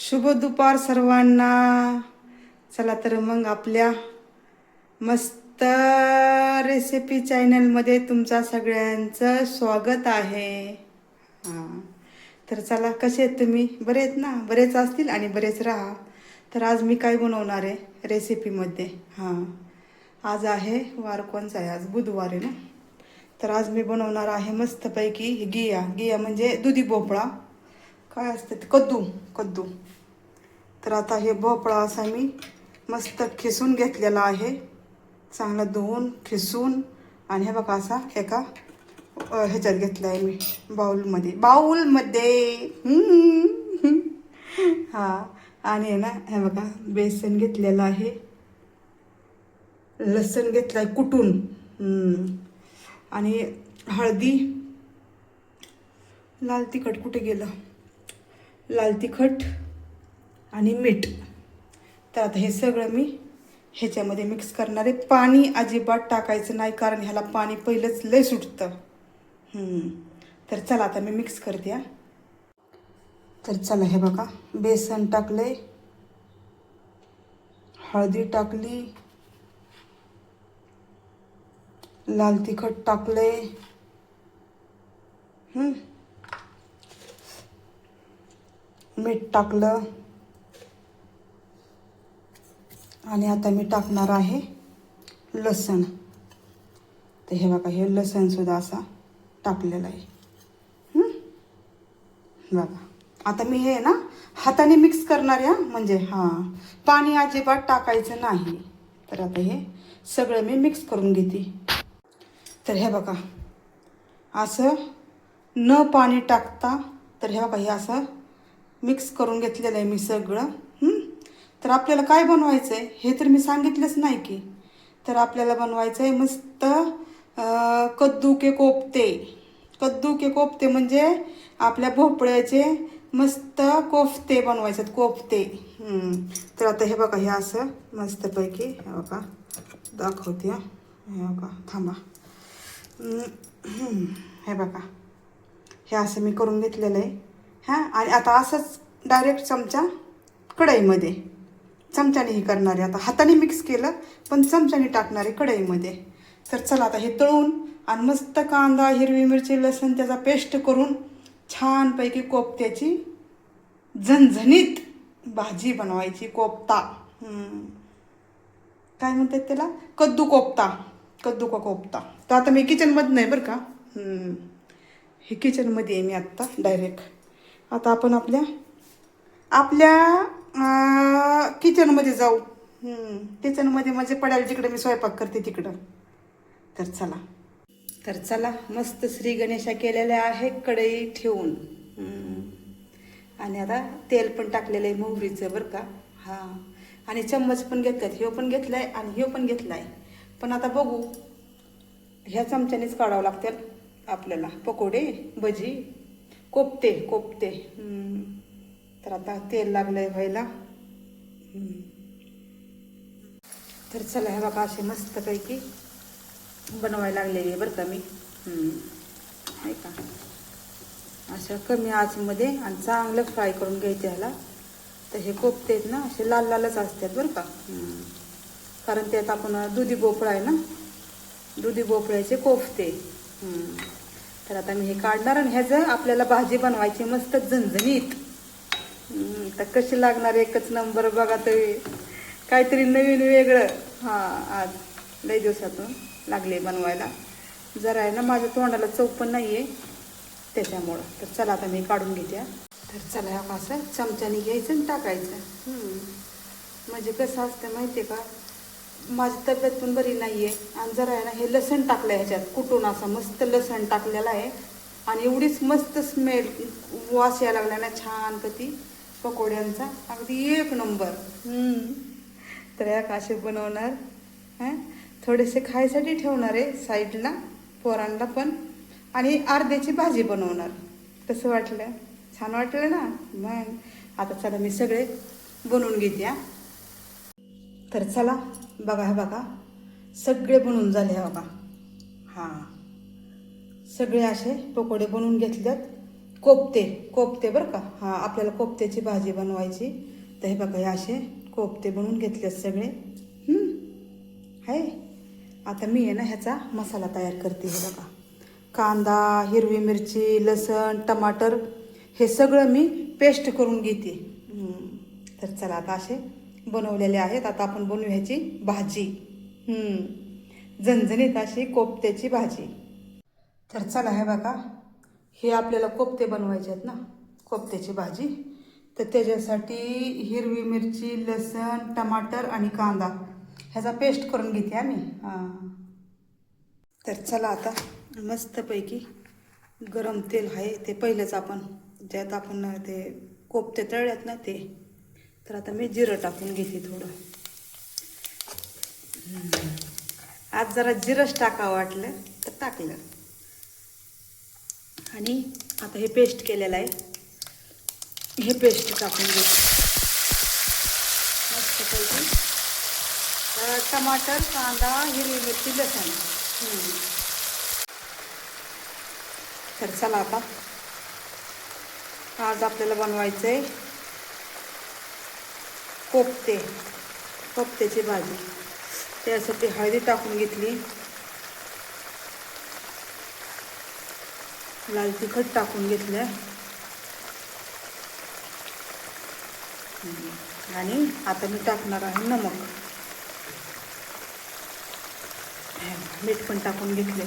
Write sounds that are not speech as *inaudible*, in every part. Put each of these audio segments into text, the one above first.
शुभ दुपार सर्वांना. चला तर मग आपल्या मस्त रेसिपी चॅनलमध्ये तुमचा सगळ्यांचं स्वागत आहे. हां. तर चला कसे आहेत तुम्ही? बरे आहेत ना? बरेच असतील आणि बरेच राहा. तर आज मी काय बनवणार आहे रेसिपीमध्ये हां. आज आहे वार कोणचा आहे? आज बुधवार आहे ना? तर आज मी बनवणार आहे मस्तपैकी गिया गिया म्हणजे दुधी भोपळा. काय असतं ते? कद्दू कद्दू. तर आता हे भोपळा असा मी मस्त खिसून घेतलेला आहे. चांगला धुवून खिसून. आणि हे बघा असा एका ह्याच्यात घेतला आहे मी बाऊलमध्ये. बाऊलमध्ये. हा. आणि आहे ना हे बघा बेसन घेतलेलं आहे. लसण घेतलाय कुटून. आणि हळदी. लाल तिखट कुठे गेलं? लाल तिखट आणि मीठ. तर आता हे सगळं मी ह्याच्यामध्ये मिक्स करणार आहे. पाणी अजिबात टाकायचं नाही कारण ह्याला पाणी पहिलंच लय सुटतं. तर चला आता मी मिक्स करते तर चला हे बघा बेसन टाकले हळदी टाकली. लाल तिखट टाकले मीठ टाकलं. आणि आता मी टाकणार आहे लसण. तर हे बघा हे लसणसुद्धा असा टाकलेला आहे. बघा. आता मी हे ना हाताने मिक्स करणार या म्हणजे हां पाणी अजिबात टाकायचं नाही. तर आता हे सगळं मी मिक्स करून घेते. तर हे बघा असं न पाणी टाकता तर हे बघा हे असं मिक्स करून घेतलेलं आहे मी सगळं तर आपल्याला काय बनवायचं आहे हे तर मी सांगितलंच नाही की. तर आपल्याला बनवायचं आहे मस्त कद्दू के कोफते. कद्दू के कोफते म्हणजे आपल्या भोपळ्याचे मस्त कोफ्ते बनवायचे आहेत, कोफते तर आता हे बघा हे असं मस्तपैकी हे बघा दाखवते हे. बघा थांबा. हे बघा. हे असं मी करून घेतलेलं आहे. हां? आणि आता असंच डायरेक्ट चमचा कढईमध्ये. चमच्याने हे करणारे. आता हाताने मिक्स केलं पण चमच्याने टाकणारे कढईमध्ये. तर चला आता हे तळून आणि मस्त कांदा हिरवी मिरची लसूण त्याचा पेस्ट करून छानपैकी कोफ्त्याची झणझणीत भाजी बनवायची कोफ्ता. काय म्हणतात त्याला? कद्दू कोफ्ता. कद्दू का कोफ्ता. तर आता मी किचनमध्ये नाही बरं का? हे किचनमध्ये आहे मी आत्ता डायरेक्ट आता आपण आपल्या आपल्या किचनमध्ये जाऊ. किचनमध्ये म्हणजे पडायला जिकडे मी स्वयंपाक करते तिकडं. तर चला. तर चला मस्त श्री गणेशा केलेल्या आहे कढई ठेवून. आणि आता तेल पण टाकलेलं आहे मोहरीचं बरं का. हां. आणि चम्मच पण घेतल्यात. ह्यो पण घेतलाय आणि ह्यो पण घेतलाय. पण आता बघू. ह्या चमच्यानेच काढावं लागतात आपल्याला. पकोडे भजी. कोपते कोपते. तर आता तेल लागलं आहे व्हायला तर चला हे बघा असे मस्तपैकी बनवायला लागलेली आहे बरं का मी. ऐका आहे का? असं कमी आचमध्ये आणि चांगलं फ्राय करून घ्यायचे ह्याला. तर हे कोपते आहेत ना असे लाल लालच असतात बरं का. कारण त्यात आपण दुधी भोपळा आहे ना दुधी भोपळ्याचे कोफते. तर आता मी हे काढणार आणि ह्याचं आपल्याला भाजी बनवायची मस्त झणझणीत. तर कशी लागणार एकच नंबर बघा तरी. काहीतरी नवीन वेगळं. हां आज लई दिवसातून लागले बनवायला. जरा आहे ना माझ्या तोंडाला चव पण नाही आहे त्याच्यामुळं. तर चला आता मी काढून घेते. तर चला असं चमच्याने घ्यायचं आणि टाकायचं. म्हणजे कसं असतं माहिती आहे का? माझी तब्येत पण बरी नाही आहे आणि जरा आहे ना हे लसण टाकलं आहे ह्याच्यात कुटून असं मस्त लसण टाकलेलं आहे. आणि एवढीच मस्त स्मेल वास यायला लागला ना छान कधी पकोड्यांचा. अगदी एक नंबर. तर या काशे बनवणार? हां? थोडेसे खायसाठी ठेवणार आहे साईडला पोरांना पण. आणि अर्ध्याची भाजी बनवणार. कसं वाटलं? छान वाटलं ना? मग आता चला मी सगळे बनवून घेते तर चला बघा हे बघा. सगळे बनवून झाले हे बघा. हां. सगळे असे पकोडे बनवून घेतल्यात कोफ्ते कोपते बरं का. हां आपल्याला कोपत्याची भाजी बनवायची. तर हे बघा हे असे कोपते बनवून घेतले सगळे. आहे आता मी आहे ना ह्याचा मसाला तयार करते हे बघा. कांदा हिरवी मिरची लसण टमाटर हे सगळं मी पेस्ट करून घेते. तर चला आता असे बनवलेले आहेत. आता आपण बनवू ह्याची भाजी. झणझणीत अशी कोफत्याची भाजी. तर चला हे बघा. हे आपल्याला कोफ्ते बनवायचे आहेत ना. कोफत्याची भाजी. तर त्याच्यासाठी हिरवी मिरची लसण टमाटर आणि कांदा. ह्याचा पेस्ट करून घेते आम्ही. हां. तर चला आता मस्तपैकी गरम तेल आहे ते पहिलेच आपण. ज्यात आपण ते कोफ्ते तळल्यात ना ते. तर आता मी जिरं टाकून घेते थोडं. आज जरा जिरंच टाकावं वाटलं तर टाकलं. आणि आता हे पेस्ट केलेलं आहे. हे पेस्ट टाकून घेते. मस्तपैकी तर टमाटर कांदा हिरवी मिरची लसण. तर चला आता. आज आपल्याला बनवायचं आहे कोफते कोफत्याची भाजी. त्यासाठी हळदी टाकून घेतली. लाल तिखट टाकून घेतलं. आणि आता मी टाकणार आहे नमक. मीठ पण टाकून घेतले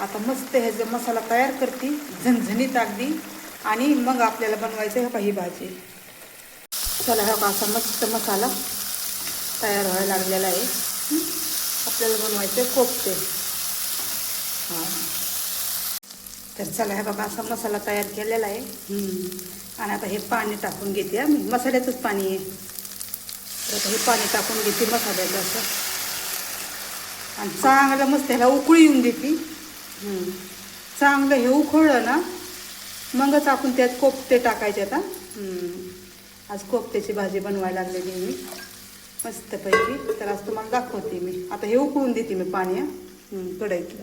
आता मस्त ह्याचा मसाला तयार करते झणझणीत अगदी. आणि मग आपल्याला बनवायचं आहे ही भाजी. चला हा असा मस्त मसाला तयार व्हायला लागलेला आहे? आपल्याला बनवायचे कोफ्ते हां तर चला हे बघा असा मसाला तयार केलेला आहे हं. आणि आता हे पाणी टाकून घेते हा मी मसाल्याचंच पाणी आहे तर आता हे पाणी टाकून घेते मसाल्याचं असं आणि चांगलं मस्त ह्याला उकळी येऊन देते हं. चांगलं हे उकळलं ना मगच आपण त्यात कोफ्ते टाकायचे आता. आज कोफ्त्याची भाजी बनवायला लागलेली आहे मी. मस्तपैकी. तर आज तुम्हाला दाखवते मी. आता हे उकळून देते मी पाणी कढईतलं.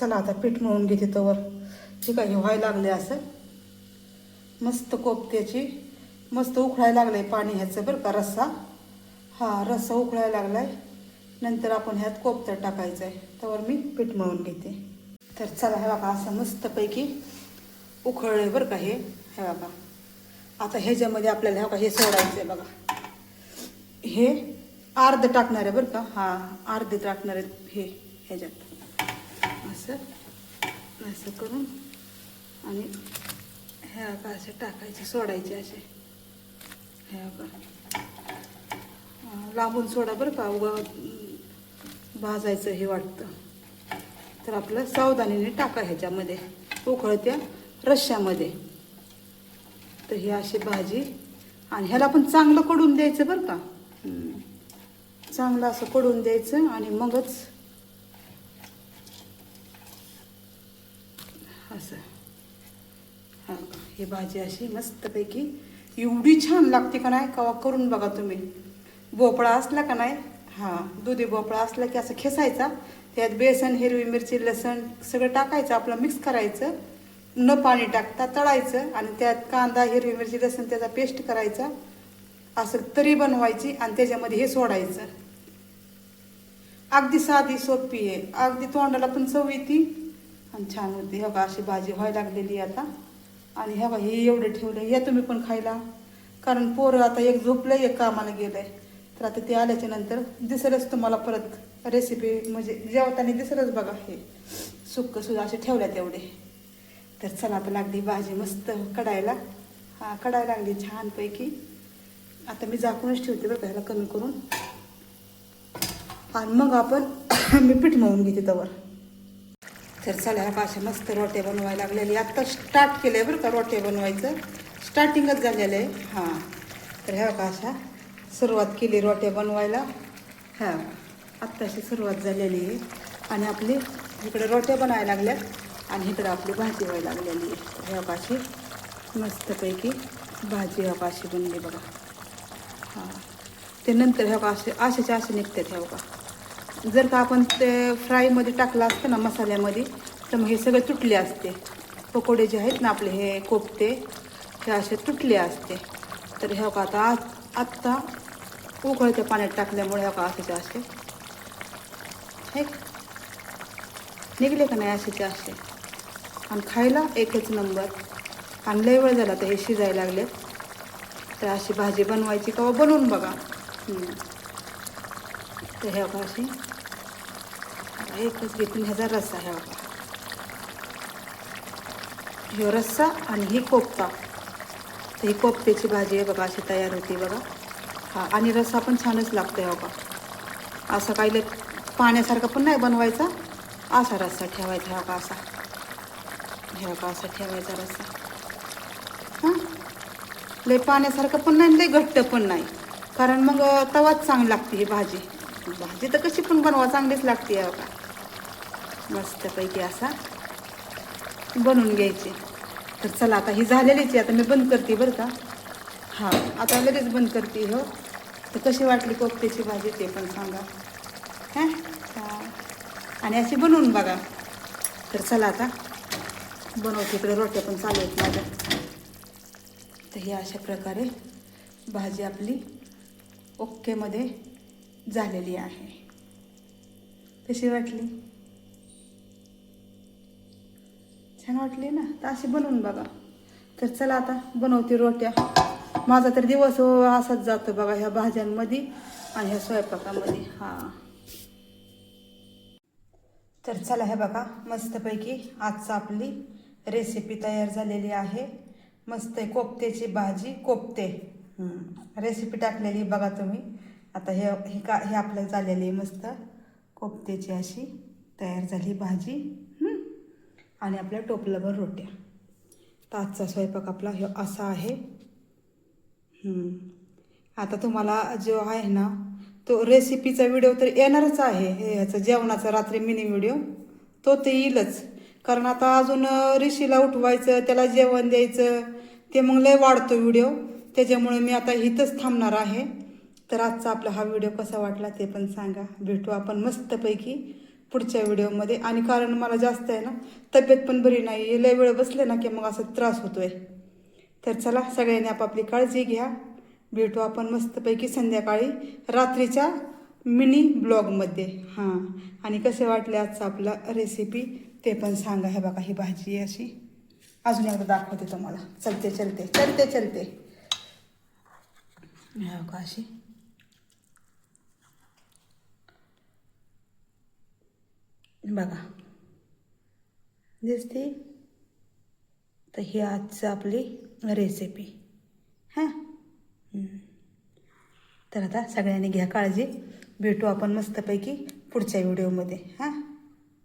चला आता पीठ मळून घेते तवर. ठीक आहे हे व्हायला लागले असं. मस्त कोफ्त्याची. मस्त उकळायला लागलंय पाणी ह्याचं बरं का रस्सा. हा रस्सा उकळायला लागलाय. नंतर आपण ह्यात कोफ्ता टाकायचं आहे. त्यावर मी पीठ मळून घेते. तर चला हे बघा असं मस्तपैकी उकळलंय बरं का हे. हे बघा. आता ह्याच्यामध्ये आपल्याला हे बघा हे सोडायचं आहे बघा. हे अर्ध टाकणार आहे बरं का? हां अर्ध टाकणार आहे हे ह्याच्यात. असं असं करून आणि ह्या का असे टाकायचे सोडायचे असे. ह्या का लांबून सोडा बरं का उगा भाजायचं हे वाटतं. तर आपलं सावधानीने टाका ह्याच्यामध्ये उकळत्या रश्श्यामध्ये. तर ही अशी भाजी. आणि ह्याला पण चांगलं कडून द्यायचं बरं का. चांगलं असं कडून द्यायचं आणि मगच असं. हा ही भाजी अशी मस्तपैकी एवढी छान लागते का नाही कवा करून बघा तुम्ही. भोपळा असला का नाही हां दुधी भोपळा असला की असं खेसायचा. त्यात बेसन हिरवी मिरची लसण सगळं टाकायचं आपलं मिक्स करायचं. न पाणी टाकता तळायचं आणि त्यात कांदा हिरवी मिरची लसूण त्याचा पेस्ट करायचा. असं तरी बनवायची आणि त्याच्यामध्ये हे सोडायचं. अगदी साधी सोपी आहे. अगदी तोंडाला पण चव येते. आणि छान होते. हे बघा अशी भाजी व्हायला लागलेली आता. आणि हे बघा हे एवढं ठेवलं या तुम्ही पण खायला. कारण पोरं आता एक झोपलं एक कामाला गेलंय. तर आता ते आल्याच्यानंतर दिसेलच तुम्हाला परत रेसिपी म्हणजे जेवताना दिसेलच बघा हे. सुक्क सुद्धा असे ठेवल्या तेवढे तर चला आता लागली भाजी मस्त कडायला हा कडायला लागली छानपैकी. आता मी झाकूनच ठेवते बरं ह्याला कमी करून. आणि मग आपण *coughs* मी पीठ मळून घेते तवर. तर चला ह्या अशा मस्त रोटे बनवायला लागलेली आत्ता स्टार्ट केलं आहे बरं का रोटे बनवायचं. स्टार्टिंगच झालेलं आहे. हां. तर ह्या भाषा सुरुवात केली रोट्या बनवायला. हां. आत्ताशी सुरुवात झालेली आहे. आणि आपली इकडे रोट्या बनायला लागल्यात. आणि इकडं आपली भाजी व्हायला लागलेली आहे. ह्या पाशी मस्तपैकी भाजी ह्या पाशी बनली बघा. हां. ते नंतर ह्या का असे असेच्या असे निघतात ह्या का जर का आपण ते फ्रायमध्ये टाकलं असतं ना मसाल्यामध्ये तर मग हे सगळे तुटले असते. पकोडे जे आहेत ना आपले हे कोफते हे असे तुटले असते. तर ह्या का आता आत्ता उकळत्या पाण्यात टाकल्यामुळे ह्या का असेचे असे निघले का नाही असेचे असे आणि खायला एकच नंबर. आणि लय वेळ झाला तर हे शिजायला लागले. तर अशी भाजी बनवायची का हो? बनवून बघा. तर ह्या बघा अशी एकच घेतून ह्याचा रस्सा ह्या बघा. ह्यो रस्सा आणि ही कोफ्ता. तर ही कोफ्त्याची भाजी आहे बघा अशी तयार होती बघा. हा आणि रस्सा पण छानच लागतो ह्या हो बघा. असं काही लय पाण्यासारखा पण नाही बनवायचा. असा रस्सा ठेवायचा ह्या का असा. ह्या बघा असं ठेवायचा रस्सा हां? लय पाण्यासारखं पण नाही लय घट्ट पण नाही. कारण मग तवाच चांगली लागते ही भाजी. भाजी तर कशी पण बनवा चांगलीच लागते आहे का? मस्तपैकी असा बनवून घ्यायची. तर चला आता ही झालेलीच आहे आता मी बंद करते बरं का? हां आता लगेच बंद करते हो. तर कशी वाटली कोफ्त्याची भाजी ते पण सांगा. हां? हां. आणि अशी बनवून बघा. तर चला आता. बनवते इकडे रोट्या पण चालू आहेत माझ्या. तर ही अशा प्रकारे भाजी आपली ओक्केमध्ये झालेली आहे. कशी वाटली? छान वाटली ना? तर अशी बनवून बघा. तर चला आता बनवते रोट्या. माझा तर दिवस असाच जातो बघा ह्या भाज्यांमध्ये आणि ह्या स्वयंपाकामध्ये. हां. तर चला हे बघा मस्तपैकी आजचा आपली रेसिपी तयार झालेली आहे. मस्त आहे कोफ्त्याची भाजी कोफ्ते. रेसिपी टाकलेली बघा तुम्ही. आता हे हे का हे आपलं झालेली आहे मस्त. कोफ्त्याची अशी तयार झाली भाजी. आणि आपल्या टोपलंभर रोट्या. तर आजचा स्वयंपाक आपला हे असा आहे. आता तुम्हाला जो आहे ना तो रेसिपीचा व्हिडिओ तर येणारच आहे. हे ह्याचा जेवणाचा रात्री मिनी व्हिडिओ तो ते येईलच. कारण आता अजून ऋषीला उठवायचं त्याला जेवण द्यायचं ते मग लय वाढतो व्हिडिओ. त्याच्यामुळे मी आता इथंच थांबणार आहे. तर आजचा आपला हा व्हिडिओ कसा वाटला ते पण सांगा. भेटू आपण मस्तपैकी पुढच्या व्हिडिओमध्ये. आणि कारण मला जास्त आहे ना तब्येत पण बरी नाही लय वेळ बसले ना की मग असा त्रास होतोय. तर चला सगळ्यांनी आपापली काळजी घ्या. भेटू आपण मस्तपैकी संध्याकाळी रात्रीच्या मिनी ब्लॉगमध्ये. हां. आणि कसे वाटले आजचा आपला रेसिपी ते पण सांगा हे बघा ही भाजी आहे अशी. अजून एकदा दाखवते तुम्हाला. चलते चलते चलते चलते. हे बघा अशी. बघा. दिसते? तर ही आजचं आपली रेसिपी हां? तर आता सगळ्यांनी घ्या काळजी. भेटू आपण मस्तपैकी पुढच्या व्हिडिओमध्ये हां?